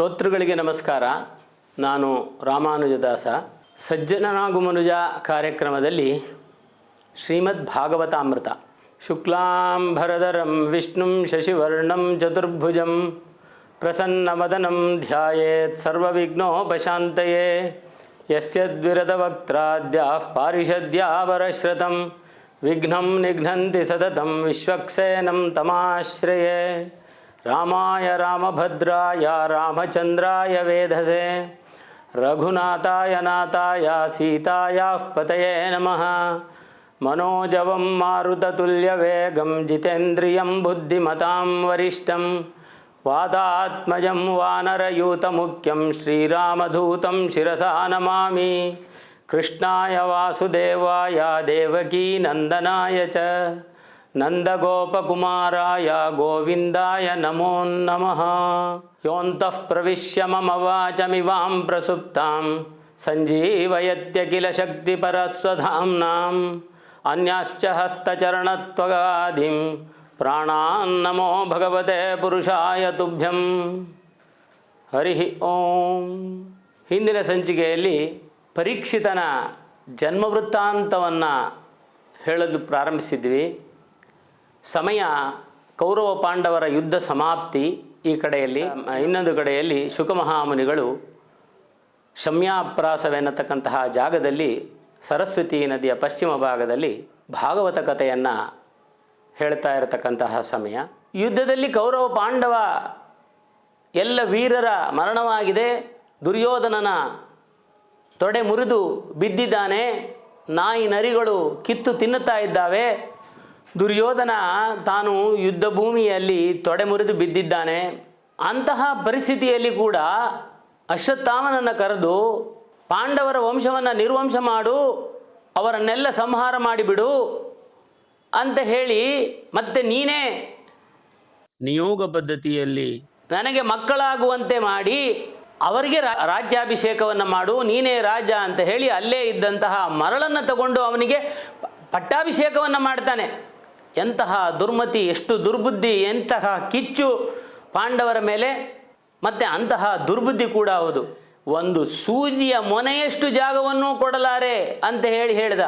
ಶ್ರೋತೃಗಳಿಗೆ ನಮಸ್ಕಾರ. ನಾನು ರಾಮಾನುಜದಾಸ. ಸಜ್ಜನನಾಗು ಮನುಜ ಕಾರ್ಯಕ್ರಮದಲ್ಲಿ ಶ್ರೀಮದ್ ಭಾಗವತಾಮೃತ. ಶುಕ್ಲಾಂಬರಧರಂ ವಿಷ್ಣುಂ, ಶಶಿವರ್ಣಂ, ಚತುರ್ಭುಜಂ ಪ್ರಸನ್ನವದನಂ ಧ್ಯಾಯೇತ್ ಸರ್ವವಿಘ್ನೋಪಶಾಂತಯೇ. ಯಸ್ಯ ದ್ವಿರದವಕ್ತ್ರಾದ್ಯಾಃ ಪಾರಿಷದ್ಯಾವರಶ್ರತಂ ವಿಘ್ನಂ ನಿಘ್ನಂತಿ ಸತತಂ ವಿಶ್ವಕ್ಸೇನಂ ತಮಾಶ್ರಯೇ. रामाय रामभद्राय रामचंद्राय वेधसे, रघुनाथाय नाथाय सीतायाः पतये नमः। मनोजवं मारुततुल्यवेगं, जितेन्द्रियं बुद्धिमतां वरिष्ठं वानरयूत वानरयूतमुख्यं, श्रीरामधूतं शिरसा नमामि। कृष्णाय वासुदेवाय, देवकीनन्दनाय च। नन्दगोपकुमाराय गोविन्दाय नमो नमः योऽन्तः प्रविश्य मम वाचमिवां प्रसुप्तां सञ्जीवयत्य किल शक्तिपरस्वधाम्नां अन्याश्च हस्तचरणत्वगादिं प्राणान्नमो भगवते पुरुषाय ತುಭ್ಯಂ ಹರಿ ಓಂ ಹಿಂದಿನ ಸಂಚಿಕೆಯಲ್ಲಿ ಪರೀಕ್ಷಿತನ ಜನ್ಮವೃತ್ತಾಂತವನ್ನು ಹೇಳಲು ಪ್ರಾರಂಭಿಸಿದ್ವಿ ಸಮಯ ಕೌರವ ಪಾಂಡವರ ಯುದ್ಧ ಸಮಾಪ್ತಿ ಈ ಕಡೆಯಲ್ಲಿ ಇನ್ನೊಂದು ಕಡೆಯಲ್ಲಿ ಶುಕಮಹಾಮುನಿಗಳು ಶಮ್ಯಾಪ್ರಾಸವೆನ್ನತಕ್ಕಂತಹ ಜಾಗದಲ್ಲಿ ಸರಸ್ವತಿ ನದಿಯ ಪಶ್ಚಿಮ ಭಾಗದಲ್ಲಿ ಭಾಗವತ ಕಥೆಯನ್ನು ಹೇಳ್ತಾ ಇರತಕ್ಕಂತಹ ಸಮಯ. ಯುದ್ಧದಲ್ಲಿ ಕೌರವ ಪಾಂಡವ ಎಲ್ಲ ವೀರರ ಮರಣವಾಗಿದೆ ದುರ್ಯೋಧನನ ತೊಡೆ ಮುರಿದು ಬಿದ್ದಿದ್ದಾನೆ ನಾಯಿ ನರಿಗಳು ಕಿತ್ತು ತಿನ್ನುತ್ತಾ ಇದ್ದಾವೆ ದುರ್ಯೋಧನ ತಾನು ಯುದ್ಧ ಭೂಮಿಯಲ್ಲಿ ತೊಡೆ ಮುರಿದು ಬಿದ್ದಿದ್ದಾನೆ. ಅಂತಹ ಪರಿಸ್ಥಿತಿಯಲ್ಲಿ ಕೂಡ ಅಶ್ವತ್ಥಾಮನನ್ನು ಕರೆದು ಪಾಂಡವರ ವಂಶವನ್ನು ನಿರ್ವಂಶ ಮಾಡು ಅವರನ್ನೆಲ್ಲ ಸಂಹಾರ ಮಾಡಿಬಿಡು ಅಂತ ಹೇಳಿ ಮತ್ತೆ ನೀನೇ ನಿಯೋಗ ಪದ್ಧತಿಯಲ್ಲಿ ನನಗೆ ಮಕ್ಕಳಾಗುವಂತೆ ಮಾಡಿ ಅವರಿಗೆ ರಾಜ್ಯಾಭಿಷೇಕವನ್ನು ಮಾಡು ನೀನೇ ರಾಜ ಅಂತ ಹೇಳಿ ಅಲ್ಲೇ ಇದ್ದಂತಹ ಮರಳನ್ನು ತಗೊಂಡು ಅವನಿಗೆ ಪಟ್ಟಾಭಿಷೇಕವನ್ನು ಮಾಡ್ತಾನೆ. ಎಂತಹ ದುರ್ಮತಿ, ಎಷ್ಟು ದುರ್ಬುದ್ಧಿ, ಎಂತಹ ಕಿಚ್ಚು ಪಾಂಡವರ ಮೇಲೆ. ಮತ್ತೆ ಅಂತಹ ದುರ್ಬುದ್ಧಿ ಕೂಡ ಹೌದು. ಒಂದು ಸೂಜಿಯ ಮೊನೆಯಷ್ಟು ಜಾಗವನ್ನು ಕೊಡಲಾರೆ ಅಂತ ಹೇಳಿ ಹೇಳಿದ.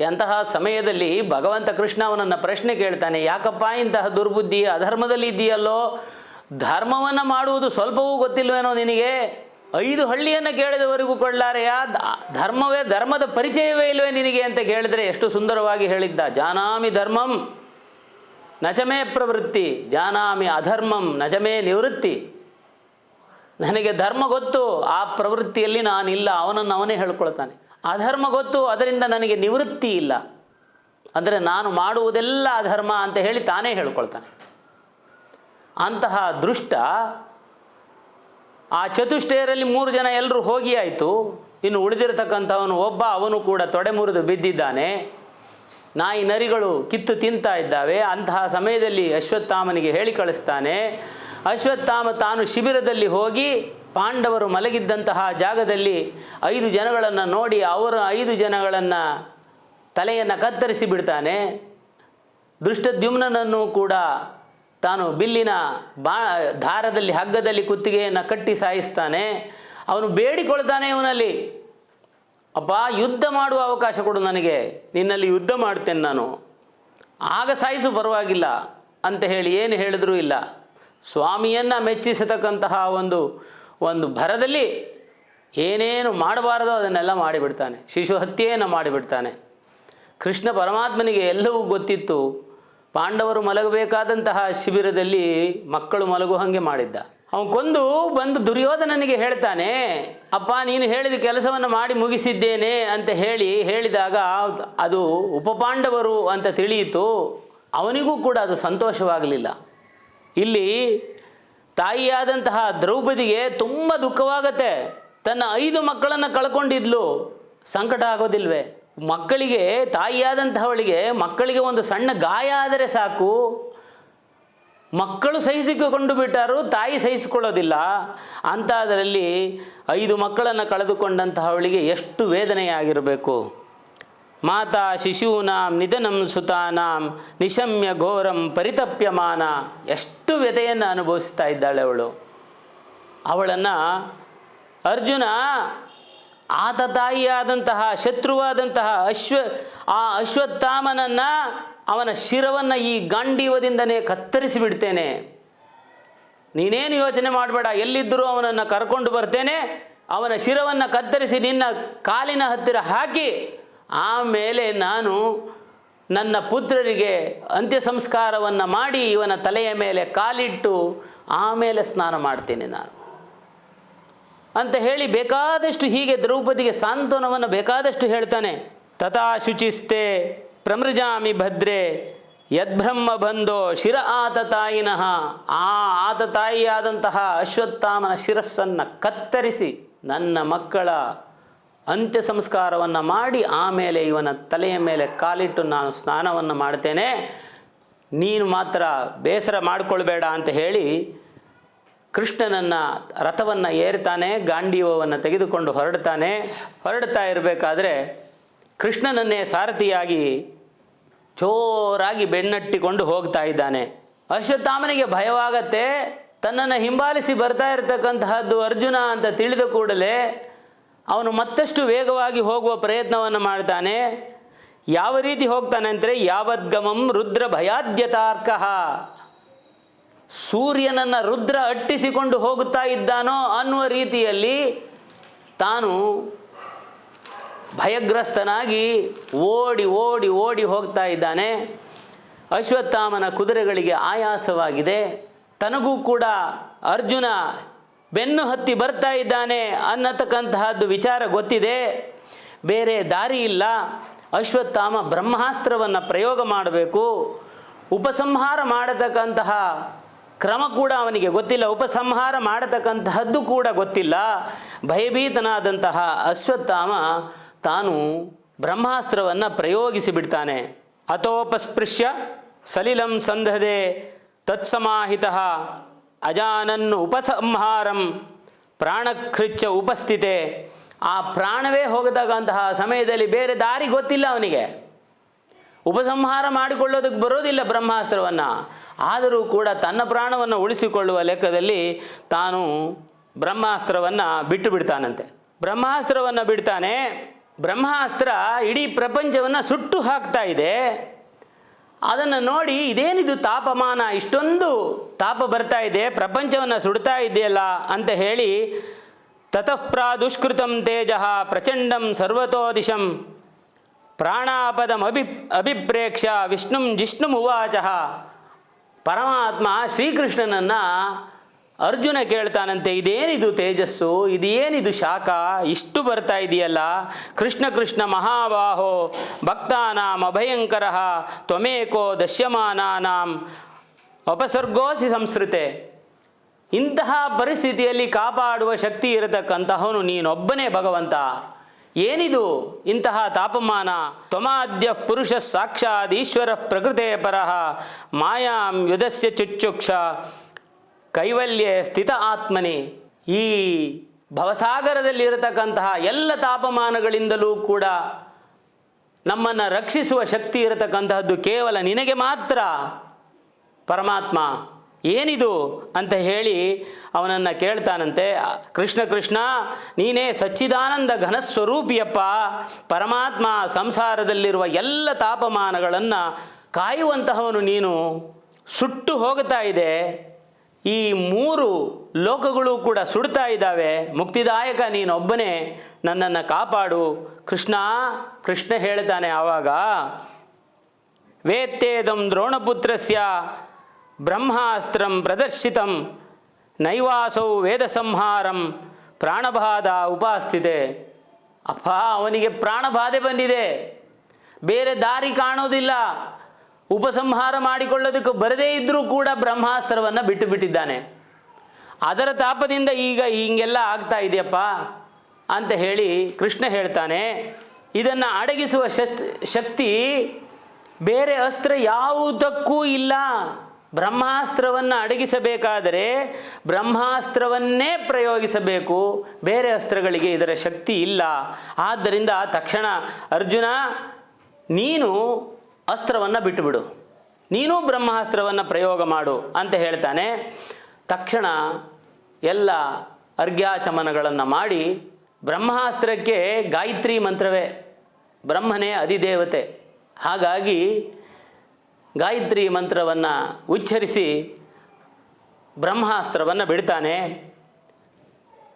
ಎಂತಹ ಸಮಯದಲ್ಲಿ ಭಗವಂತ ಕೃಷ್ಣ ಅವನನ್ನು ಪ್ರಶ್ನೆ ಕೇಳ್ತಾನೆ, ಯಾಕಪ್ಪ ಇಂತಹ ದುರ್ಬುದ್ಧಿ, ಅಧರ್ಮದಲ್ಲಿ ಇದೆಯಲ್ಲೋ? ಧರ್ಮವನ್ನು ಮಾಡುವುದು ಸ್ವಲ್ಪವೂ ಗೊತ್ತಿಲ್ವೇನೋ ನಿನಗೆ? ಐದು ಹಳ್ಳಿಯನ್ನು ಕೇಳಿದವರೆಗೂ ಕೊಳ್ಳಾರೆಯ ಧರ್ಮವೇ, ಧರ್ಮದ ಪರಿಚಯವೇ ಇಲ್ಲವೇ ನಿನಗೆ ಅಂತ ಕೇಳಿದರೆ ಎಷ್ಟು ಸುಂದರವಾಗಿ ಹೇಳಿದ್ದ. ಜಾನಾಮಿ ಧರ್ಮಂ ನಜಮೇ ಪ್ರವೃತ್ತಿ. ಜಾನಾಮಿ ಅಧರ್ಮಂ ನಜಮೇ ನಿವೃತ್ತಿ. ನನಗೆ ಧರ್ಮ ಗೊತ್ತು, ಆ ಪ್ರವೃತ್ತಿಯಲ್ಲಿ ನಾನಿಲ್ಲ, ಅವನನ್ನು ಅವನೇ ಹೇಳ್ಕೊಳ್ತಾನೆ. ಅಧರ್ಮ ಗೊತ್ತು, ಅದರಿಂದ ನನಗೆ ನಿವೃತ್ತಿ ಇಲ್ಲ. ಅಂದರೆ ನಾನು ಮಾಡುವುದೆಲ್ಲ ಅಧರ್ಮ ಅಂತ ಹೇಳಿ ತಾನೇ ಹೇಳ್ಕೊಳ್ತಾನೆ. ಅಂತಹ ದೃಷ್ಟ ಆ ಚತುಷ್ಟಯರಲ್ಲಿ ಮೂರು ಜನ ಎಲ್ಲರೂ ಹೋಗಿ ಆಯಿತು. ಇನ್ನು ಉಳಿದಿರತಕ್ಕಂಥವನು ಒಬ್ಬ, ಅವನು ಕೂಡ ತೊಡೆ ಮುರಿದು ಬಿದ್ದಿದ್ದಾನೆ. ನಾಯಿ ನರಿಗಳು ಕಿತ್ತು ತಿಂತಾ ಇದ್ದಾವೆ. ಅಂತಹ ಸಮಯದಲ್ಲಿ ಅಶ್ವತ್ಥಾಮನಿಗೆ ಹೇಳಿ ಕಳಿಸ್ತಾನೆ, ಅಶ್ವತ್ಥಾಮ ತಾನು ಶಿಬಿರದಲ್ಲಿ ಹೋಗಿ ಪಾಂಡವರು ಮಲಗಿದ್ದಂತಹ ಜಾಗದಲ್ಲಿ ಐದು ಜನಗಳನ್ನು ನೋಡಿ ಅವರ ಐದು ಜನಗಳನ್ನು ತಲೆಯನ್ನು ಕತ್ತರಿಸಿ ಬಿಡ್ತಾನೆ. ದುಷ್ಟದ್ಯುಮ್ನನ್ನು ಕೂಡ ತಾನು ಬಿಲ್ಲಿನ ಬಾ ದಾರದಲ್ಲಿ, ಹಗ್ಗದಲ್ಲಿ ಕುತ್ತಿಗೆಯನ್ನು ಕಟ್ಟಿ ಸಾಯಿಸ್ತಾನೆ. ಅವನು ಬೇಡಿಕೊಳ್ತಾನೆ ಇವನಲ್ಲಿ. ಅಪ್ಪ ಯುದ್ಧ ಮಾಡುವ ಅವಕಾಶ ಕೊಡು ನನಗೆ. ನಿನ್ನಲ್ಲಿ ಯುದ್ಧ ಮಾಡ್ತೇನೆ ನಾನು. ಆಗ ಸಾಯಿಸು, ಪರವಾಗಿಲ್ಲ ಅಂತ ಹೇಳಿ ಏನು ಹೇಳಿದ್ರೂ ಇಲ್ಲ. ಸ್ವಾಮಿಯನ್ನು ಮೆಚ್ಚಿಸತಕ್ಕಂತಹ ಒಂದು ಒಂದು ಭರದಲ್ಲಿ ಏನೇನು ಮಾಡಬಾರದೋ ಅದನ್ನೆಲ್ಲ ಮಾಡಿಬಿಡ್ತಾನೆ. ಶಿಶು ಹತ್ಯೆಯನ್ನು ಮಾಡಿಬಿಡ್ತಾನೆ. ಕೃಷ್ಣ ಪರಮಾತ್ಮನಿಗೆ ಎಲ್ಲವೂ ಗೊತ್ತಿತ್ತು. ಪಾಂಡವರು ಮಲಗಬೇಕಾದಂತಹ ಶಿಬಿರದಲ್ಲಿ ಮಕ್ಕಳು ಮಲಗು ಹಾಗೆ ಮಾಡಿದ್ದ. ಅವನು ಕೊಂದು ಬಂದು ದುರ್ಯೋಧನನಿಗೆ ಹೇಳ್ತಾನೆ, ಅಪ್ಪ, ನೀನು ಹೇಳಿದ ಕೆಲಸವನ್ನು ಮಾಡಿ ಮುಗಿಸಿದ್ದೇನೆ ಅಂತ ಹೇಳಿ ಹೇಳಿದಾಗ ಅದು ಉಪಪಾಂಡವರು ಅಂತ ತಿಳಿಯಿತು. ಅವನಿಗೂ ಕೂಡ ಅದು ಸಂತೋಷವಾಗಲಿಲ್ಲ. ಇಲ್ಲಿ ತಾಯಿಯಾದಂತಹ ದ್ರೌಪದಿಗೆ ತುಂಬ ದುಃಖವಾಗತ್ತೆ. ತನ್ನ ಐದು ಮಕ್ಕಳನ್ನು ಕಳ್ಕೊಂಡಿದ್ಲು. ಸಂಕಟ ಆಗೋದಿಲ್ವೇ? ಮಕ್ಕಳಿಗೆ, ತಾಯಿಯಾದಂತಹವಳಿಗೆ ಮಕ್ಕಳಿಗೆ ಒಂದು ಸಣ್ಣ ಗಾಯ ಆದರೆ ಸಾಕು. ಮಕ್ಕಳು ಸಹಿಸಿಕೊಂಡು ಬಿಟ್ಟರು ತಾಯಿ ಸಹಿಸಿಕೊಳ್ಳೋದಿಲ್ಲ. ಅಂಥದ್ರಲ್ಲಿ ಐದು ಮಕ್ಕಳನ್ನು ಕಳೆದುಕೊಂಡಂತಹವಳಿಗೆ ಎಷ್ಟು ವೇದನೆಯಾಗಿರಬೇಕು. ಮಾತಾ ಶಿಶೂನಾಂ ನಿಧನಂ ಸುತಾನಾಂ ನಿಶಮ್ಯ ಘೋರಂ ಪರಿತಪ್ಯಮಾನ. ಎಷ್ಟು ವ್ಯಥೆಯನ್ನು ಅನುಭವಿಸ್ತಾ ಇದ್ದಾಳೆ ಅವಳು. ಅವಳನ್ನು ಅರ್ಜುನ ಆತ ತಾಯಿಯಾದಂತಹ ಶತ್ರುವಾದಂತಹ ಅಶ್ವ, ಆ ಅಶ್ವತ್ಥಾಮನನ್ನು, ಅವನ ಶಿರವನ್ನು ಈ ಗಾಂಡೀವದಿಂದನೇ ಕತ್ತರಿಸಿ ಬಿಡ್ತೇನೆ ನೀನೇನು ಯೋಚನೆ ಮಾಡಬೇಡ, ಎಲ್ಲಿದ್ದರೂ ಅವನನ್ನು ಕರ್ಕೊಂಡು ಬರ್ತೇನೆ, ಅವನ ಶಿರವನ್ನು ಕತ್ತರಿಸಿ ನಿನ್ನ ಕಾಲಿನ ಹತ್ತಿರ ಹಾಕಿ, ಆಮೇಲೆ ನಾನು ನನ್ನ ಪುತ್ರರಿಗೆ ಅಂತ್ಯ ಸಂಸ್ಕಾರವನ್ನು ಮಾಡಿ ಇವನ ತಲೆಯ ಮೇಲೆ ಕಾಲಿಟ್ಟು, ಆಮೇಲೆ ಸ್ನಾನ ಮಾಡ್ತೇನೆ ನಾನು. ಅಂತ ಹೇಳಿ ಬೇಕಾದಷ್ಟು ಹೀಗೆ ದ್ರೌಪದಿಗೆ ಸಾಂತ್ವನವನ್ನು ಬೇಕಾದಷ್ಟು ಹೇಳ್ತಾನೆ. ತಥಾ ಶುಚಿಸ್ತೆ ಪ್ರಮೃಜಾಮಿ ಭದ್ರೆ ಯದ್ಬ್ರಹ್ಮ ಬಂದೋ ಶಿರ ಆತ ತಾಯಿನಃ. ಆ ಆತ ತಾಯಿಯಾದಂತಹ ಅಶ್ವತ್ಥಾಮನ ಶಿರಸ್ಸನ್ನು ಕತ್ತರಿಸಿ ನನ್ನ ಮಕ್ಕಳ ಅಂತ್ಯ ಸಂಸ್ಕಾರವನ್ನು ಮಾಡಿ ಆಮೇಲೆ ಇವನ ತಲೆಯ ಮೇಲೆ ಕಾಲಿಟ್ಟು ನಾನು ಸ್ನಾನವನ್ನು ಮಾಡ್ತೇನೆ. ನೀನು ಮಾತ್ರ ಬೇಸರ ಮಾಡಿಕೊಳ್ಬೇಡ ಅಂತ ಹೇಳಿ ಕೃಷ್ಣನನ್ನು ರಥವನ್ನು ಏರ್ತಾನೆ ಗಾಂಡೀವವನ್ನು ತೆಗೆದುಕೊಂಡು ಹೊರಡ್ತಾನೆ. ಹೊರಡ್ತಾ ಇರಬೇಕಾದ್ರೆ ಕೃಷ್ಣನನ್ನೇ ಸಾರಥಿಯಾಗಿ ಜೋರಾಗಿ ಬೆನ್ನಟ್ಟಿಕೊಂಡು ಹೋಗ್ತಾ ಇದ್ದಾನೆ. ಅಶ್ವತ್ಥಾಮನಿಗೆ ಭಯವಾಗತ್ತೆ. ತನ್ನನ್ನು ಹಿಂಬಾಲಿಸಿ ಬರ್ತಾ ಇರತಕ್ಕಂತಹದ್ದು ಅರ್ಜುನ ಅಂತ ತಿಳಿದ ಕೂಡಲೇ ಅವನು ಮತ್ತಷ್ಟು ವೇಗವಾಗಿ ಹೋಗುವ ಪ್ರಯತ್ನವನ್ನು ಮಾಡ್ತಾನೆ. ಯಾವ ರೀತಿ ಹೋಗ್ತಾನೆ ಅಂದರೆ, ಯಾವದ್ಗಮಂ ರುದ್ರ ಭಯಾದ್ಯತಾರ್ಕಃ ಸೂರ್ಯನನ್ನು ರುದ್ರ ಅಟ್ಟಿಸಿಕೊಂಡು ಹೋಗುತ್ತಾ ಇದ್ದಾನೋ ಅನ್ನುವ ರೀತಿಯಲ್ಲಿ ತಾನು ಭಯಗ್ರಸ್ತನಾಗಿ ಓಡಿ ಓಡಿ ಓಡಿ ಹೋಗ್ತಾ ಇದ್ದಾನೆ. ಅಶ್ವತ್ಥಾಮನ ಕುದುರೆಗಳಿಗೆ ಆಯಾಸವಾಗಿದೆ. ತನಗೂ ಕೂಡ ಅರ್ಜುನ ಬೆನ್ನು ಹತ್ತಿ ಬರ್ತಾ ಇದ್ದಾನೆ ಅನ್ನತಕ್ಕಂತಹದ್ದು ವಿಚಾರ ಗೊತ್ತಿದೆ. ಬೇರೆ ದಾರಿ ಇಲ್ಲ. ಅಶ್ವತ್ಥಾಮ ಬ್ರಹ್ಮಾಸ್ತ್ರವನ್ನು ಪ್ರಯೋಗ ಮಾಡಬೇಕು. ಉಪಸಂಹಾರ ಮಾಡತಕ್ಕಂತಹ ಕ್ರಮ ಕೂಡ ಅವನಿಗೆ ಗೊತ್ತಿಲ್ಲ. ಉಪಸಂಹಾರ ಮಾಡತಕ್ಕಂತಹದ್ದು ಕೂಡ ಗೊತ್ತಿಲ್ಲ. ಭಯಭೀತನಾದಂತಹ ಅಶ್ವತ್ಥಾಮ ತಾನು ಬ್ರಹ್ಮಾಸ್ತ್ರವನ್ನು ಪ್ರಯೋಗಿಸಿ ಬಿಡ್ತಾನೆ. ಅಥೋಪಸ್ಪೃಶ್ಯ ಸಲಿಲಂ ಸಂಧದೆ ತತ್ಸಮಾಹಿತ ಅಜಾನನ್ನು ಉಪಸಂಹಾರಂ ಪ್ರಾಣಕೃಚ್ಯ ಉಪಸ್ಥಿತೆ. ಆ ಪ್ರಾಣವೇ ಹೋಗತಕ್ಕಂತಹ ಸಮಯದಲ್ಲಿ ಬೇರೆ ದಾರಿ ಗೊತ್ತಿಲ್ಲ ಅವನಿಗೆ. ಉಪಸಂಹಾರ ಮಾಡಿಕೊಳ್ಳೋದಕ್ಕೆ ಬರೋದಿಲ್ಲ ಬ್ರಹ್ಮಾಸ್ತ್ರವನ್ನು. ಆದರೂ ಕೂಡ ತನ್ನ ಪ್ರಾಣವನ್ನು ಉಳಿಸಿಕೊಳ್ಳುವ ಲೆಕ್ಕದಲ್ಲಿ ತಾನು ಬ್ರಹ್ಮಾಸ್ತ್ರವನ್ನು ಬಿಟ್ಟು ಬಿಡ್ತಾನಂತೆ. ಬ್ರಹ್ಮಾಸ್ತ್ರವನ್ನು ಬಿಡ್ತಾನೆ. ಬ್ರಹ್ಮಾಸ್ತ್ರ ಇಡೀ ಪ್ರಪಂಚವನ್ನು ಸುಟ್ಟು ಹಾಕ್ತಾ ಇದೆ. ಅದನ್ನು ನೋಡಿ ಇದೇನಿದು ತಾಪಮಾನ? ಇಷ್ಟೊಂದು ತಾಪ ಬರ್ತಾ ಇದೆ, ಪ್ರಪಂಚವನ್ನು ಸುಡ್ತಾ ಇದೆಯಲ್ಲ ಅಂತ ಹೇಳಿ ತತಃಪ್ರಾ ದುಷ್ಕೃತಂ ತೇಜ ಪ್ರಚಂಡಂ ಸರ್ವತೋ ದಿಶಂ ಪ್ರಾಣಾಪದಂ ಅಭಿ ಅಭಿಪ್ರೇಕ್ಷ ವಿಷ್ಣುಂ ಜಿಷ್ಣುಂ ಪರಮಾತ್ಮ ಶ್ರೀಕೃಷ್ಣನನ್ನು ಅರ್ಜುನ ಕೇಳ್ತಾನಂತೆ, ಇದೇನಿದು ತೇಜಸ್ಸು? ಇದೇನಿದು ಶಾಖ? ಇಷ್ಟು ಬರ್ತಾ ಇದೆಯಲ್ಲ? ಕೃಷ್ಣ ಕೃಷ್ಣ ಮಹಾಬಾಹೋ, ಭಕ್ತಾನಾಂ ಅಭಯಂಕರ, ತ್ವಮೇಕೋ ದಶ್ಯಮಾನಾಂ ಅಪಸರ್ಗೋಸಿ ಸಂಸ್ಕೃತೆ. ಇಂತಹ ಪರಿಸ್ಥಿತಿಯಲ್ಲಿ ಕಾಪಾಡುವ ಶಕ್ತಿ ಇರತಕ್ಕಂತಹವನು ನೀನೊಬ್ಬನೇ ಭಗವಂತ. ಏನಿದು ಇಂತಹ ತಾಪಮಾನ? ತ್ವಮಾದ್ಯ ಪುರುಷ ಸಾಕ್ಷಾತ್ ಈಶ್ವರ ಪ್ರಕೃತೆ ಪರಃ ಮಾಯಾಂ ಯುಧಸ್ಯ ಚುಚ್ಚುಕ್ಷ. ಕೈವಲ್ಯ ಸ್ಥಿತ ಆತ್ಮನಿ. ಈ ಭವಸಾಗರದಲ್ಲಿರತಕ್ಕಂತಹ ಎಲ್ಲ ತಾಪಮಾನಗಳಿಂದಲೂ ಕೂಡ ನಮ್ಮನ್ನು ರಕ್ಷಿಸುವ ಶಕ್ತಿ ಇರತಕ್ಕಂತಹದ್ದು ಕೇವಲ ನಿನಗೆ ಮಾತ್ರ. ಪರಮಾತ್ಮ ಏನಿದು ಅಂತ ಹೇಳಿ ಅವನನ್ನು ಕೇಳ್ತಾನಂತೆ ಕೃಷ್ಣ ಕೃಷ್ಣ, ನೀನೇ ಸಚ್ಚಿದಾನಂದ ಘನಸ್ವರೂಪಿಯಪ್ಪ. ಪರಮಾತ್ಮ ಸಂಸಾರದಲ್ಲಿರುವ ಎಲ್ಲ ತಾಪಮಾನಗಳನ್ನು ಕಾಯುವಂತಹವನು ನೀನು. ಸುಟ್ಟು ಹೋಗ್ತಾ ಇದೆ. ಈ ಮೂರು ಲೋಕಗಳು ಕೂಡ ಸುಡ್ತಾ ಇದ್ದಾವೆ. ಮುಕ್ತಿದಾಯಕ ನೀನೊಬ್ಬನೇ. ನನ್ನನ್ನು ಕಾಪಾಡು. ಕೃಷ್ಣ ಕೃಷ್ಣ ಹೇಳ್ತಾನೆ ಆವಾಗ, ವೇತ್ತೇದಂ ದ್ರೋಣಪುತ್ರಸ್ಯ ಬ್ರಹ್ಮಾಸ್ತ್ರಂ ಪ್ರದರ್ಶಿತಂ, ನೈವಾಸೌ ವೇದ ಸಂಹಾರಂ ಪ್ರಾಣಬಾಧ ಉಪಾಸ್ಥಿತೆ ಅಪ್ಪ, ಅವನಿಗೆ ಪ್ರಾಣಬಾಧೆ ಬಂದಿದೆ. ಬೇರೆ ದಾರಿ ಕಾಣೋದಿಲ್ಲ. ಉಪಸಂಹಾರ ಮಾಡಿಕೊಳ್ಳೋದಕ್ಕೆ ಬರದೇ ಇದ್ದರೂ ಕೂಡ ಬ್ರಹ್ಮಾಸ್ತ್ರವನ್ನು ಬಿಟ್ಟು ಬಿಟ್ಟಿದ್ದಾನೆ. ಅದರ ತಾಪದಿಂದ ಈಗ ಹಿಂಗೆಲ್ಲ ಆಗ್ತಾ ಇದೆಯಪ್ಪ ಅಂತ ಹೇಳಿ ಕೃಷ್ಣ ಹೇಳ್ತಾನೆ, ಇದನ್ನು ಅಡಗಿಸುವ ಶಸ್, ಶಕ್ತಿ ಬೇರೆ ಅಸ್ತ್ರ ಯಾವುದಕ್ಕೂ ಇಲ್ಲ. ಬ್ರಹ್ಮಾಸ್ತ್ರವನ್ನು ಅಡಗಿಸಬೇಕಾದರೆ ಬ್ರಹ್ಮಾಸ್ತ್ರವನ್ನೇ ಪ್ರಯೋಗಿಸಬೇಕು. ಬೇರೆ ಅಸ್ತ್ರಗಳಿಗೆ ಇದರ ಶಕ್ತಿ ಇಲ್ಲ. ಆದ್ದರಿಂದ ತಕ್ಷಣ ಅರ್ಜುನ, ನೀನು ಅಸ್ತ್ರವನ್ನು ಬಿಟ್ಟುಬಿಡು. ನೀನು ಬ್ರಹ್ಮಾಸ್ತ್ರವನ್ನು ಪ್ರಯೋಗ ಮಾಡು ಅಂತ ಹೇಳ್ತಾನೆ. ತಕ್ಷಣ ಎಲ್ಲ ಅರ್ಘ್ಯಾಚಮನಗಳನ್ನು ಮಾಡಿ ಬ್ರಹ್ಮಾಸ್ತ್ರಕ್ಕೆ ಗಾಯತ್ರಿ ಮಂತ್ರವೇ. ಬ್ರಹ್ಮನೇ ಅಧಿದೇವತೆ ಹಾಗಾಗಿ ಗಾಯತ್ರಿ ಮಂತ್ರವನ್ನು ಉಚ್ಚರಿಸಿ ಬ್ರಹ್ಮಾಸ್ತ್ರವನ್ನು ಬಿಡ್ತಾನೆ.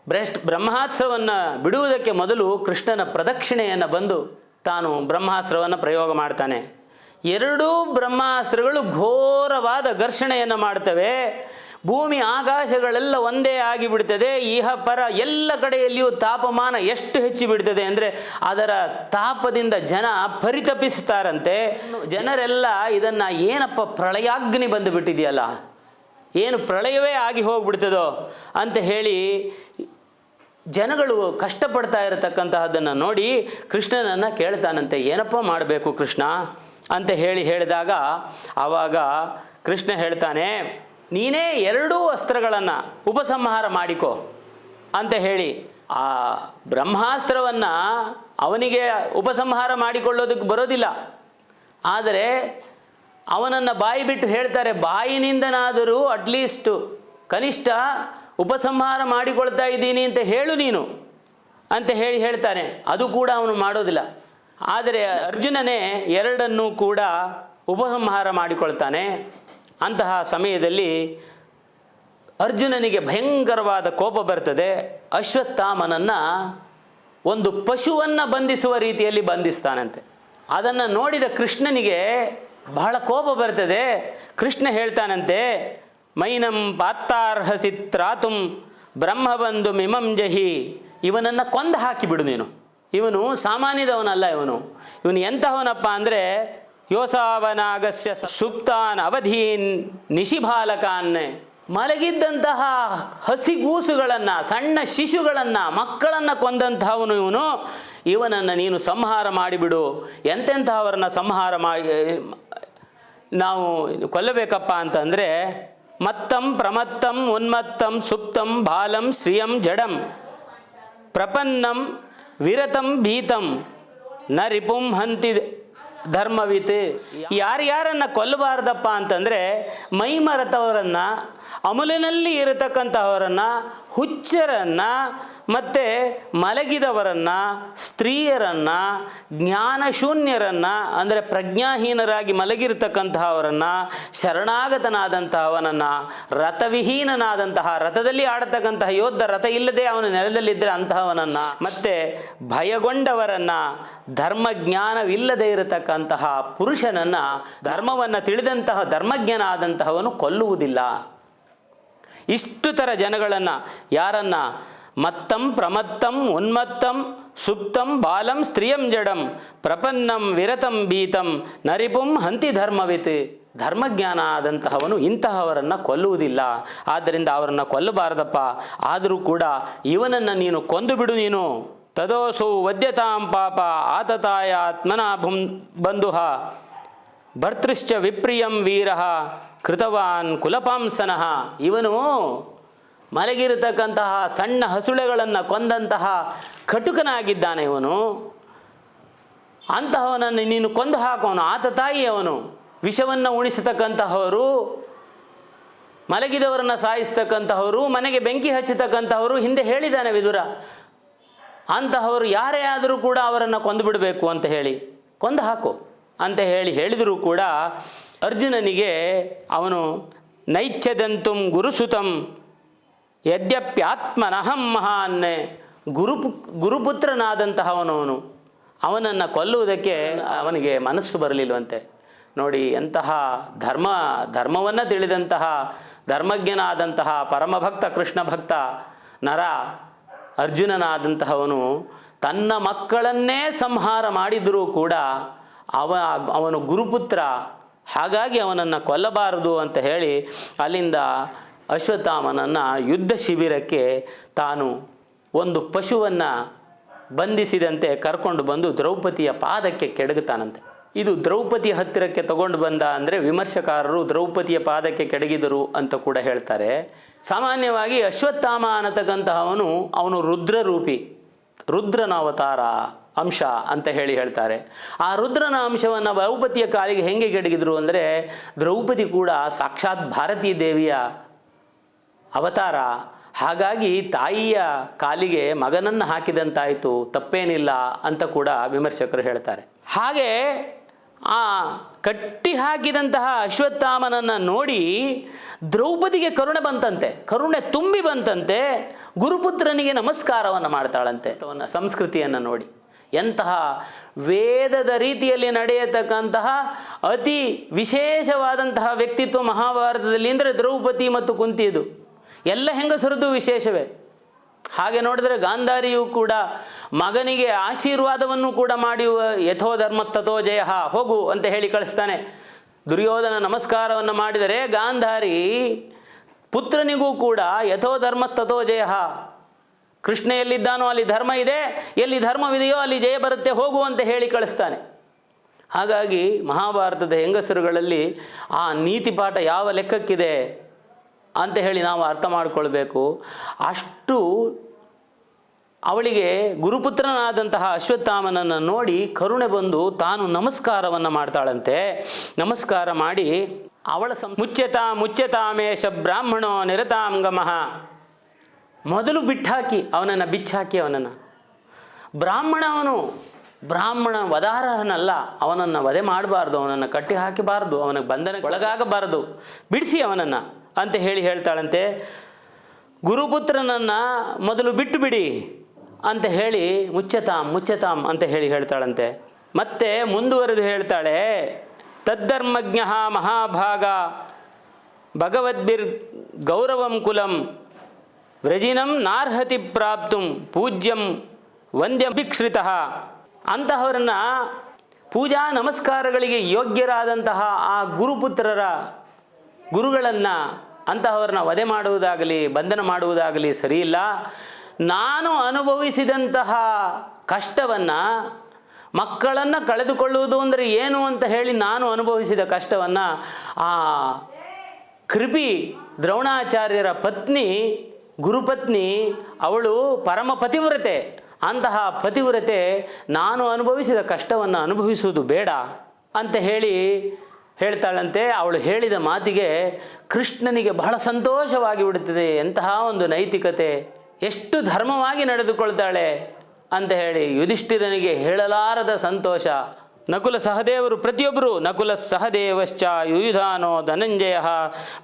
ಬ್ರಷ್ಟ್ ಬ್ರಹ್ಮಾಸ್ತ್ರವನ್ನು ಬಿಡುವುದಕ್ಕೆ ಮೊದಲು ಕೃಷ್ಣನ ಪ್ರದಕ್ಷಿಣೆಯನ್ನು ಬಂದು ತಾನು ಬ್ರಹ್ಮಾಸ್ತ್ರವನ್ನು ಪ್ರಯೋಗ ಮಾಡ್ತಾನೆ. ಎರಡೂ ಬ್ರಹ್ಮಾಸ್ತ್ರಗಳು ಘೋರವಾದ ಘರ್ಷಣೆಯನ್ನು ಮಾಡ್ತವೆ. ಭೂಮಿ ಆಕಾಶಗಳೆಲ್ಲ ಒಂದೇ ಆಗಿಬಿಡ್ತದೆ, ಇಹ ಪರ ಎಲ್ಲ ಕಡೆಯಲ್ಲಿಯೂ ತಾಪಮಾನ ಎಷ್ಟು ಹೆಚ್ಚಿ ಬಿಡ್ತದೆ ಅಂದರೆ ಅದರ ತಾಪದಿಂದ ಜನ ಪರಿತಪಿಸ್ತಾರಂತೆ. ಜನರೆಲ್ಲ ಇದನ್ನು ಏನಪ್ಪ ಪ್ರಳಯಾಗ್ನಿ ಬಂದು ಬಿಟ್ಟಿದೆಯಲ್ಲ ಏನು ಪ್ರಳಯವೇ ಆಗಿ ಹೋಗ್ಬಿಡ್ತದೋ ಅಂತ ಹೇಳಿ ಜನಗಳು ಕಷ್ಟಪಡ್ತಾ ಇರತಕ್ಕಂತಹದ್ದನ್ನು ನೋಡಿ ಕೃಷ್ಣನನ್ನು ಕೇಳ್ತಾನಂತೆ, ಏನಪ್ಪ ಮಾಡಬೇಕು ಕೃಷ್ಣ? ಅಂತ ಹೇಳಿ ಹೇಳಿದಾಗ ಆವಾಗ ಕೃಷ್ಣ ಹೇಳ್ತಾನೆ ನೀನೇ ಎರಡೂ ಅಸ್ತ್ರಗಳನ್ನು ಉಪಸಂಹಾರ ಮಾಡಿಕೋ ಅಂತ ಹೇಳಿ ಆ ಬ್ರಹ್ಮಾಸ್ತ್ರವನ್ನು ಅವನಿಗೆ ಉಪಸಂಹಾರ ಮಾಡಿಕೊಳ್ಳೋದಕ್ಕೆ ಬರೋದಿಲ್ಲ. ಆದರೆ ಅವನನ್ನು ಬಾಯಿ ಬಿಟ್ಟು ಹೇಳ್ತಾರೆ, ಬಾಯಿನಿಂದನಾದರೂ ಅಟ್ಲೀಸ್ಟು ಕನಿಷ್ಠ ಉಪಸಂಹಾರ ಮಾಡಿಕೊಳ್ತಾ ಇದ್ದೀನಿ ಅಂತ ಹೇಳು ನೀನು, ಅಂತ ಹೇಳಿ ಹೇಳ್ತಾನೆ. ಅದು ಕೂಡ ಅವನು ಮಾಡೋದಿಲ್ಲ. ಆದರೆ ಅರ್ಜುನನೇ ಎರಡನ್ನೂ ಕೂಡ ಉಪಸಂಹಾರ ಮಾಡಿಕೊಳ್ತಾನೆ. ಅಂತಹ ಸಮಯದಲ್ಲಿ ಅರ್ಜುನನಿಗೆ ಭಯಂಕರವಾದ ಕೋಪ ಬರ್ತದೆ. ಅಶ್ವತ್ಥಾಮನನ್ನು ಒಂದು ಪಶುವನ್ನು ಬಂಧಿಸುವ ರೀತಿಯಲ್ಲಿ ಬಂಧಿಸ್ತಾನಂತೆ. ಅದನ್ನು ನೋಡಿದ ಕೃಷ್ಣನಿಗೆ ಬಹಳ ಕೋಪ ಬರ್ತದೆ. ಕೃಷ್ಣ ಹೇಳ್ತಾನಂತೆ, ಮೈನಂ ಪಾತ್ತಾರ್ಹಸಿ ತ್ರಾತುಂ ಬ್ರಹ್ಮಬಂಧು ಮಿಮಂ ಜಹಿ. ಇವನನ್ನು ಕೊಂದು ಹಾಕಿಬಿಡು ನೀನು. ಇವನು ಸಾಮಾನ್ಯದವನಲ್ಲ ಇವನು. ಇವನು ಎಂತಹವನಪ್ಪ ಅಂದರೆ ಯೋಸಾವನಾಗಸ್ಯ ಸುಪ್ತಾನ್ ಅವಧೀನ್ ನಿಶಿಭಾಲಕಾನ್ ಮಲಗಿದ್ದಂತಹ ಹಸಿಗೂಸುಗಳನ್ನು, ಸಣ್ಣ ಶಿಶುಗಳನ್ನು, ಮಕ್ಕಳನ್ನು ಕೊಂದಂತಹವನು ಇವನು. ಇವನನ್ನು ನೀನು ಸಂಹಾರ ಮಾಡಿಬಿಡು. ಎಂತೆಂತಹವರನ್ನ ಸಂಹಾರ ಮಾಡಿ, ನಾವು ಕೊಲ್ಲಬೇಕಪ್ಪ ಅಂತಂದರೆ, ಮತ್ತಂ ಪ್ರಮತ್ತಂ ಉನ್ಮತ್ತಂ ಸುಪ್ತಂ ಬಾಲಂ ಶ್ರಿಯಂ ಜಡಂ. ಪ್ರಪನ್ನಂ ವಿರತಂ ಭೀತಂ. ನ ರಿಪುಂ ಹಂತಿ ಧರ್ಮವಿತ್. ಯಾರ್ಯಾರನ್ನ ಕೊಲ್ಲಬಾರ್ದಪ್ಪ ಅಂತಂದರೆ ಮೈಮರೆತವರನ್ನು ಅಮಲಿನಲ್ಲಿ ಇರತಕ್ಕಂತಹವರನ್ನು ಹುಚ್ಚರನ್ನು ಮತ್ತು ಮಲಗಿದವರನ್ನು, ಸ್ತ್ರೀಯರನ್ನು, ಜ್ಞಾನಶೂನ್ಯರನ್ನು, ಅಂದರೆ ಪ್ರಜ್ಞಾಹೀನರಾಗಿ ಮಲಗಿರ್ತಕ್ಕಂತಹವರನ್ನು, ಶರಣಾಗತನಾದಂತಹವನನ್ನು, ರಥವಿಹೀನನಾದಂತಹ, ರಥದಲ್ಲಿ ಆಡತಕ್ಕಂತಹ ಯೋಧ ರಥ ಇಲ್ಲದೆ ಅವನು ನೆಲದಲ್ಲಿದ್ದರೆ ಅಂತಹವನನ್ನು, ಮತ್ತು ಭಯಗೊಂಡವರನ್ನು, ಧರ್ಮಜ್ಞಾನವಿಲ್ಲದೆ ಇರತಕ್ಕಂತಹ ಪುರುಷನನ್ನು, ಧರ್ಮವನ್ನು ತಿಳಿದಂತಹ ಧರ್ಮಜ್ಞನಾದಂತಹವನು ಕೊಲ್ಲುವುದಿಲ್ಲ. ಇಷ್ಟು ಥರ ಜನಗಳನ್ನು ಯಾರನ್ನ ಮತ್ತಂ ಪ್ರಮತ್ತಂ ಉನ್ಮತ್ತಂ ಸುಪ್ತಂ ಬಾಲಂ ಸ್ತ್ರೀಯಂ ಜಡಂ ಪ್ರಪನ್ನಂ ವಿರತಂ ಬೀತಂ ನರಿಪುಂ ಹಂತಿ ಧರ್ಮವಿತ್. ಧರ್ಮಜ್ಞಾನ ಆದಂತಹವನು ಇಂತಹವರನ್ನು ಕೊಲ್ಲುವುದಿಲ್ಲ. ಆದ್ದರಿಂದ ಅವರನ್ನು ಕೊಲ್ಲಬಾರದಪ್ಪ. ಆದರೂ ಕೂಡ ಇವನನ್ನು ನೀನು ಕೊಂದು ಬಿಡು ನೀನು. ತದೋಸು ವದ್ಯತಾಂ ಪಾಪ ಆತತಾಯ ಆತ್ಮನ ಭುಂ ಬಂಧುಹ ಭರ್ತೃಶ್ಚ ವಿಪ್ರಿಯಂ ವೀರ ಕೃತವಾನ್ ಕುಲಪಾಂಸನಃ. ಇವನು ಮಲಗಿರತಕ್ಕಂತಹ ಸಣ್ಣ ಹಸುಳೆಗಳನ್ನು ಕೊಂದಂತಹ ಕಟುಕನಾಗಿದ್ದಾನೆ ಇವನು. ಅಂತಹವನನ್ನು ನೀನು ಕೊಂದು ಹಾಕೋನು ಆತ ತಾಯಿ ಅವನು ವಿಷವನ್ನು ಉಣಿಸತಕ್ಕಂತಹವರು, ಮಲಗಿದವರನ್ನು ಸಾಯಿಸ್ತಕ್ಕಂತಹವರು, ಮನೆಗೆ ಬೆಂಕಿ ಹಚ್ಚತಕ್ಕಂತಹವರು ಹಿಂದೆ ಹೇಳಿದ್ದಾನೆ ವಿದುರ. ಅಂತಹವರು ಯಾರೇ ಆದರೂ ಕೂಡ ಅವರನ್ನು ಕೊಂದು ಬಿಡಬೇಕು ಅಂತ ಹೇಳಿ. ಕೊಂದು ಹಾಕು ಅಂತ ಹೇಳಿ ಹೇಳಿದರೂ ಕೂಡ ಅರ್ಜುನನಿಗೆ ಅವನು ನೈಚ್ಛದಂತುಂ ಗುರುಸುತಂ ಯದ್ಯಪ್ಯಾತ್ಮನಹಂ ಮಹಾನ್ ಗುರು ಗುರುಪುತ್ರನಾದಂತಹವನವನು ಅವನು. ಅವನನ್ನು ಕೊಲ್ಲುವುದಕ್ಕೆ ಅವನಿಗೆ ಮನಸ್ಸು ಬರಲಿಲ್ವಂತೆ. ನೋಡಿ ಎಂತಹ ಧರ್ಮ, ಧರ್ಮವನ್ನು ತಿಳಿದಂತಹ ಧರ್ಮಜ್ಞನಾದಂತಹ ಪರಮಭಕ್ತ ಕೃಷ್ಣ ಭಕ್ತ ನರ, ಅರ್ಜುನನಾದಂತಹವನು ತನ್ನ ಮಕ್ಕಳನ್ನೇ ಸಂಹಾರ ಮಾಡಿದರೂ ಕೂಡ ಅವ, ಅವನು ಗುರುಪುತ್ರ ಹಾಗಾಗಿ ಅವನನ್ನು ಕೊಲ್ಲಬಾರದು ಅಂತ ಹೇಳಿ ಅಲ್ಲಿಂದ ಅಶ್ವತ್ಥಾಮನನ್ನು ಯುದ್ಧ ಶಿಬಿರಕ್ಕೆ ತಾನು ಒಂದು ಪಶುವನ್ನು ಬಂಧಿಸಿದಂತೆ ಕರ್ಕೊಂಡು ಬಂದು ದ್ರೌಪದಿಯ ಪಾದಕ್ಕೆ ಕೆಡಗುತ್ತಾನಂತೆ. ಇದು ದ್ರೌಪದಿ ಹತ್ತಿರಕ್ಕೆ ತಗೊಂಡು ಬಂದ ಅಂದರೆ ವಿಮರ್ಶಕಾರರು ದ್ರೌಪದಿಯ ಪಾದಕ್ಕೆ ಕೆಡಗಿದರು ಅಂತ ಕೂಡ ಹೇಳ್ತಾರೆ. ಸಾಮಾನ್ಯವಾಗಿ ಅಶ್ವತ್ಥಾಮ ಅನ್ನತಕ್ಕಂತಹವನು ಅವನು ರುದ್ರರೂಪಿ ರುದ್ರನ ಅವತಾರ ಅಂಶ ಅಂತ ಹೇಳಿ ಹೇಳ್ತಾರೆ. ಆ ರುದ್ರನ ಅಂಶವನ್ನು ದ್ರೌಪದಿಯ ಕಾಲಿಗೆ ಹೆಂಗೆ ಕೆಡಗಿದ್ರು ಅಂದರೆ ದ್ರೌಪದಿ ಕೂಡ ಸಾಕ್ಷಾತ್ ಭಾರತೀ ದೇವಿಯ ಅವತಾರ. ಹಾಗಾಗಿ ತಾಯಿಯ ಕಾಲಿಗೆ ಮಗನನ್ನು ಹಾಕಿದಂತಾಯಿತು, ತಪ್ಪೇನಿಲ್ಲ ಅಂತ ಕೂಡ ವಿಮರ್ಶಕರು ಹೇಳ್ತಾರೆ. ಹಾಗೆ ಆ ಕಟ್ಟಿ ಹಾಕಿದಂತಹ ಅಶ್ವತ್ಥಾಮನನ್ನು ನೋಡಿ ದ್ರೌಪದಿಗೆ ಕರುಣೆ ಬಂತಂತೆ, ಕರುಣೆ ತುಂಬಿ ಬಂತಂತೆ, ಗುರುಪುತ್ರನಿಗೆ ನಮಸ್ಕಾರವನ್ನು ಮಾಡ್ತಾಳಂತೆ. ಅವನ ಸಂಸ್ಕೃತಿಯನ್ನು ನೋಡಿ. ಎಂತಹ ವೇದದ ರೀತಿಯಲ್ಲಿ ನಡೆಯತಕ್ಕಂತಹ ಅತಿ ವಿಶೇಷವಾದಂತಹ ವ್ಯಕ್ತಿತ್ವ ಮಹಾಭಾರತದಲ್ಲಿ ಅಂದರೆ ದ್ರೌಪದಿ ಮತ್ತು ಕುಂತಿದು ಎಲ್ಲ ಹೆಂಗಸರದ್ದು ವಿಶೇಷವೇ? ಹಾಗೆ ನೋಡಿದರೆ ಗಾಂಧಾರಿಯು ಕೂಡ ಮಗನಿಗೆ ಆಶೀರ್ವಾದವನ್ನು ಕೂಡ ಮಾಡಿ ಯಥೋ ಧರ್ಮ ತಥೋ ಜಯ, ಹೋಗು ಅಂತ ಹೇಳಿ ಕಳಿಸ್ತಾನೆ. ದುರ್ಯೋಧನ ನಮಸ್ಕಾರವನ್ನು ಮಾಡಿದರೆ ಗಾಂಧಾರಿ ಪುತ್ರನಿಗೂ ಕೂಡ ಯಥೋ ಧರ್ಮ ತಥೋ ಜಯ. ಕೃಷ್ಣ ಎಲ್ಲಿದ್ದಾನೋ ಅಲ್ಲಿ ಧರ್ಮ ಇದೆ, ಎಲ್ಲಿ ಧರ್ಮವಿದೆಯೋ ಅಲ್ಲಿ ಜಯ ಬರುತ್ತೆ, ಹೋಗು ಅಂತ ಹೇಳಿ ಕಳಿಸ್ತಾನೆ. ಹಾಗಾಗಿ ಮಹಾಭಾರತದ ಹೆಂಗಸರುಗಳಲ್ಲಿ ಆ ನೀತಿ ಪಾಠ ಯಾವ ಲೆಕ್ಕಕ್ಕಿದೆ? ಅಂತ ಹೇಳಿ ನಾವು ಅರ್ಥ ಮಾಡಿಕೊಳ್ಬೇಕು. ಅಷ್ಟು ಅವಳಿಗೆ ಗುರುಪುತ್ರನಾದಂತಹ ಅಶ್ವತ್ಥಾಮನನ್ನು ನೋಡಿ ಕರುಣೆ ಬಂದು ತಾನು ನಮಸ್ಕಾರವನ್ನು ಮಾಡ್ತಾಳಂತೆ. ನಮಸ್ಕಾರ ಮಾಡಿ ಅವಳ ಸಂ ಮುಚ್ಚತಾ ಮುಚ್ಚತಾಮೇಶ ಬ್ರಾಹ್ಮಣೋ ನಿರತಾಂಗಮಃ ಮೊದಲು ಬಿಟ್ಟಾಕಿ ಅವನನ್ನು, ಬಿಚ್ಚಾಕಿ ಅವನನ್ನು. ಬ್ರಾಹ್ಮಣ ಅವನು. ಬ್ರಾಹ್ಮಣ ವದಾರ್ಹನಲ್ಲ, ಅವನನ್ನು ವಧೆ ಮಾಡಬಾರ್ದು, ಅವನನ್ನು ಕಟ್ಟಿ ಹಾಕಬಾರ್ದು ಅವನಿಗೆ ಬಂಧನಕ್ಕೆ ಒಳಗಾಗಬಾರದು. ಬಿಡಿಸಿ ಅವನನ್ನು. ಅಂತ ಹೇಳಿ ಹೇಳ್ತಾಳಂತೆ, ಗುರುಪುತ್ರನನ್ನು ಮೊದಲು ಬಿಟ್ಟು ಬಿಡಿ ಅಂತ ಹೇಳಿ ಮುಚ್ಚತಾಮ್ ಮುಚ್ಚತಾಮ್ ಅಂತ ಹೇಳಿ ಹೇಳ್ತಾಳಂತೆ. ಮತ್ತೆ ಮುಂದುವರೆದು ಹೇಳ್ತಾಳೆ, ತದ್ಧರ್ಮಜ್ಞ ಮಹಾಭಾಗ, ಭಗವದ್ಭಿರ್ ಗೌರವಂ ಕುಲಂ, ವ್ರಜಿನಂ ನಾರ್ಹತಿ ಪ್ರಾಪ್ತು ಪೂಜ್ಯಂ ವಂದ್ಯಭಿಕ್ಷಿತ ಅಂತಹವರನ್ನು ಪೂಜಾ ನಮಸ್ಕಾರಗಳಿಗೆ ಯೋಗ್ಯರಾದಂತಹ ಆ ಗುರುಪುತ್ರರ ಗುರುಗಳನ್ನು ಅಂತಹವರನ್ನ ವಧೆ ಮಾಡುವುದಾಗಲಿ, ಬಂಧನ ಮಾಡುವುದಾಗಲಿ ಸರಿಯಿಲ್ಲ ನಾನು ಅನುಭವಿಸಿದಂತಹ ಕಷ್ಟವನ್ನು ಮಕ್ಕಳನ್ನು ಕಳೆದುಕೊಳ್ಳುವುದು ಅಂದರೆ ಏನು ಅಂತ ಹೇಳಿ ನಾನು ಅನುಭವಿಸಿದ ಕಷ್ಟವನ್ನು ಆ ಕೃಪಿ ದ್ರೋಣಾಚಾರ್ಯರ ಪತ್ನಿ, ಗುರುಪತ್ನಿ, ಅವಳು ಪರಮ ಪತಿವ್ರತೆ, ಅಂತಹ ಪತಿವ್ರತೆ ನಾನು ಅನುಭವಿಸಿದ ಕಷ್ಟವನ್ನು ಅನುಭವಿಸುವುದು ಬೇಡ ಅಂತ ಹೇಳಿ ಹೇಳ್ತಾಳಂತೆ, ಅವಳು ಹೇಳಿದ ಮಾತಿಗೆ ಕೃಷ್ಣನಿಗೆ ಬಹಳ ಸಂತೋಷವಾಗಿ ಬಿಡುತ್ತದೆ ಎಂತಹ ಒಂದು ನೈತಿಕತೆ. ಎಷ್ಟು ಧರ್ಮವಾಗಿ ನಡೆದುಕೊಳ್ತಾಳೆ ಅಂತ ಹೇಳಿ ಯುಧಿಷ್ಠಿರನಿಗೆ ಹೇಳಲಾರದ ಸಂತೋಷ. ನಕುಲ ಸಹದೇವರು ಪ್ರತಿಯೊಬ್ಬರು ನಕುಲ ಸಹದೇವಶ್ಚ ಯುಯುಧಾನೋ ಧನಂಜಯ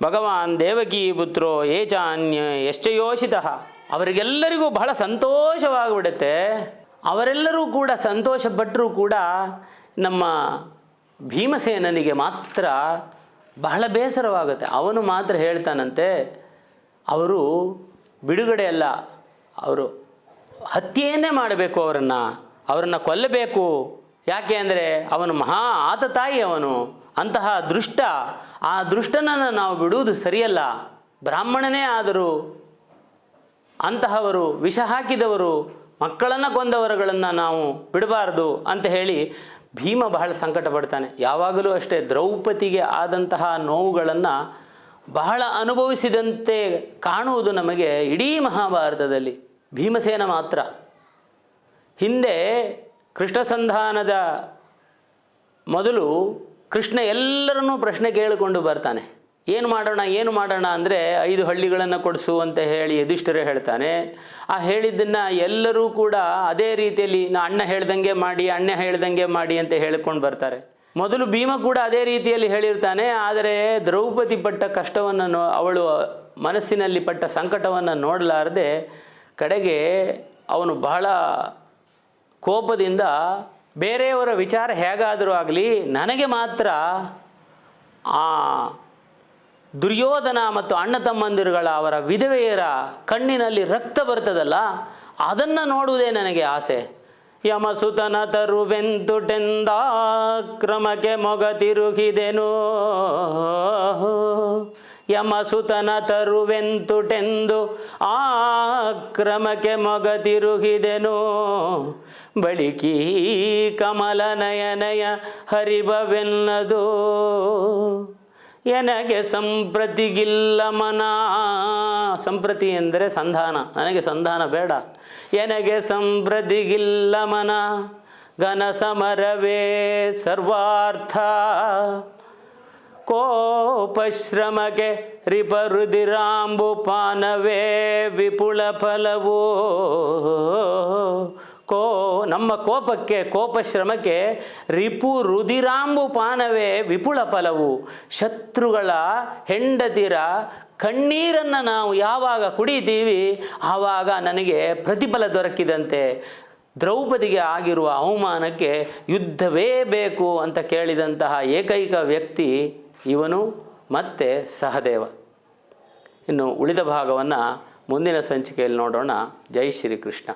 ಭಗವಾನ್ ದೇವಕೀ ಪುತ್ರೋ ಏಚಾನ್ಯ ಯಶ್ಚಯೋಷಿತ ಅವರಿಗೆಲ್ಲರಿಗೂ ಬಹಳ ಸಂತೋಷವಾಗಿಬಿಡುತ್ತೆ ಅವರೆಲ್ಲರೂ ಕೂಡ ಸಂತೋಷಪಟ್ಟರೂ ಕೂಡ ನಮ್ಮ ಭೀಮಸೇನನಿಗೆ ಮಾತ್ರ ಬಹಳ ಬೇಸರವಾಗುತ್ತೆ. ಅವನು ಮಾತ್ರ ಹೇಳ್ತಾನಂತೆ, ಅವರು ಬಿಡುಗಡೆ ಅಲ್ಲ, ಅವರು ಹತ್ಯೆಯನ್ನೇ ಮಾಡಬೇಕು ಅವರನ್ನು ಅವರನ್ನು ಕೊಲ್ಲಬೇಕು. ಯಾಕೆ ಅಂದರೆ ಅವನು ಮಹಾ ಆತ ತಾಯಿ ಅವನು, ಅಂತಹ ದೃಷ್ಟ. ಆ ದೃಷ್ಟನನ್ನು ನಾವು ಬಿಡುವುದು ಸರಿಯಲ್ಲ. ಬ್ರಾಹ್ಮಣನೇ ಆದರೂ. ಅಂತಹವರು ವಿಷ ಹಾಕಿದವರು, ಮಕ್ಕಳನ್ನು ಕೊಂದವರುಗಳನ್ನು ನಾವು ಬಿಡಬಾರ್ದು, ಅಂತ ಹೇಳಿ ಭೀಮ ಬಹಳ ಸಂಕಟ ಪಡ್ತಾನೆ ಯಾವಾಗಲೂ ಅಷ್ಟೇ ದ್ರೌಪದಿಗೆ ಆದಂತಹ ನೋವುಗಳನ್ನು ಬಹಳ ಅನುಭವಿಸಿದಂತೆ ಕಾಣುವುದು ನಮಗೆ ಇಡೀ ಮಹಾಭಾರತದಲ್ಲಿ. ಭೀಮಸೇನ ಮಾತ್ರ. ಹಿಂದೆ ಕೃಷ್ಣ ಸಂಧಾನದ ಮೊದಲು ಕೃಷ್ಣ ಎಲ್ಲರನ್ನೂ ಪ್ರಶ್ನೆ ಕೇಳಿಕೊಂಡು ಬರ್ತಾನೆ. ಏನು ಮಾಡೋಣ ಏನು ಮಾಡೋಣ? ಅಂದರೆ ಐದು ಹಳ್ಳಿಗಳನ್ನು ಕೊಡಿಸು ಅಂತ ಹೇಳಿ ಯುಧಿಷ್ಠಿರ ಹೇಳ್ತಾನೆ. ಆ ಹೇಳಿದ್ದನ್ನು ಎಲ್ಲರೂ ಕೂಡ ಅದೇ ರೀತಿಯಲ್ಲಿ, ನಾ ಅಣ್ಣ ಹೇಳ್ದಂಗೆ ಮಾಡಿ, ಅಣ್ಣ ಹೇಳ್ದಂಗೆ ಮಾಡಿ ಅಂತ ಹೇಳ್ಕೊಂಡು ಬರ್ತಾರೆ. ಮೊದಲು ಭೀಮ ಕೂಡ ಅದೇ ರೀತಿಯಲ್ಲಿ ಹೇಳಿರ್ತಾನೆ, ಆದರೆ ದ್ರೌಪದಿ ಪಟ್ಟ ಕಷ್ಟವನ್ನು ಅವಳು ಮನಸ್ಸಿನಲ್ಲಿ ಪಟ್ಟ ಸಂಕಟವನ್ನು ನೋಡಲಾರದೆ ಕಡೆಗೆ ಅವನು ಬಹಳ ಕೋಪದಿಂದ, ಬೇರೆಯವರ ವಿಚಾರ ಹೇಗಾದರೂ ಆಗಲಿ, ನನಗೆ ಮಾತ್ರ ಆ ದುರ್ಯೋಧನ ಮತ್ತು ಅಣ್ಣ ತಮ್ಮಂದಿರುಗಳ ಅವರ ವಿಧವೆಯರ ಕಣ್ಣಿನಲ್ಲಿ ರಕ್ತ ಬರ್ತದಲ್ಲ ಅದನ್ನು ನೋಡುವುದೇ ನನಗೆ ಆಸೆ. ಯಮಸುತನ ತರುವೆಂತುಟೆಂದ ಕ್ರಮಕ್ಕೆ ಮೊಗ ತಿರುಗಿದೆನು ಯಮಸುತನ ತರುವೆಂತುಟೆಂದು ಆ ಕ್ರಮಕ್ಕೆ ಮೊಗ ತಿರುಗಿದೆನು ಬಳಿಕಿ ಕಮಲ ನಯನಯ ಹರಿಬವೆನ್ನದು ಎನಗೆ ಸಂಪ್ರತಿಗಿಲ್ಲ ಮನ. ಸಂಪ್ರತಿ ಎಂದರೆ ಸಂಧಾನ. ನನಗೆ ಸಂಧಾನ ಬೇಡ. ಎನಗೆ ಸಂಪ್ರತಿಗಿಲ್ಲ ಮನ. ಘನ ಸಮರವೇ ಸರ್ವಾರ್ಥ. ಕೋಪಶ್ರಮಕ್ಕೆ ರಿಪರುದಿರಾಂಬು ಪಾನವೇ ವಿಪುಲ ಫಲವೋ. ಕೋ, ನಮ್ಮ ಕೋಪಕ್ಕೆ, ಕೋಪಶ್ರಮಕ್ಕೆ ರಿಪು ರುದಿರಾಂಬು ಪಾನವೇ ವಿಪುಲ ಫಲವು. ಶತ್ರುಗಳ ಹೆಂಡತಿರ ಕಣ್ಣೀರನ್ನು ನಾವು ಯಾವಾಗ ಕುಡಿತೀವಿ, ಆವಾಗ ನನಗೆ ಪ್ರತಿಫಲ ದೊರಕಿದಂತೆ. ದ್ರೌಪದಿಗೆ ಆಗಿರುವ ಅವಮಾನಕ್ಕೆ ಯುದ್ಧವೇ ಬೇಕು ಅಂತ ಕೇಳಿದಂತಹ ಏಕೈಕ ವ್ಯಕ್ತಿ ಇವನು ಮತ್ತೆ ಸಹದೇವ. ಇನ್ನು ಉಳಿದ ಭಾಗವನ್ನು ಮುಂದಿನ ಸಂಚಿಕೆಯಲ್ಲಿ ನೋಡೋಣ. ಜೈ ಶ್ರೀಕೃಷ್ಣ.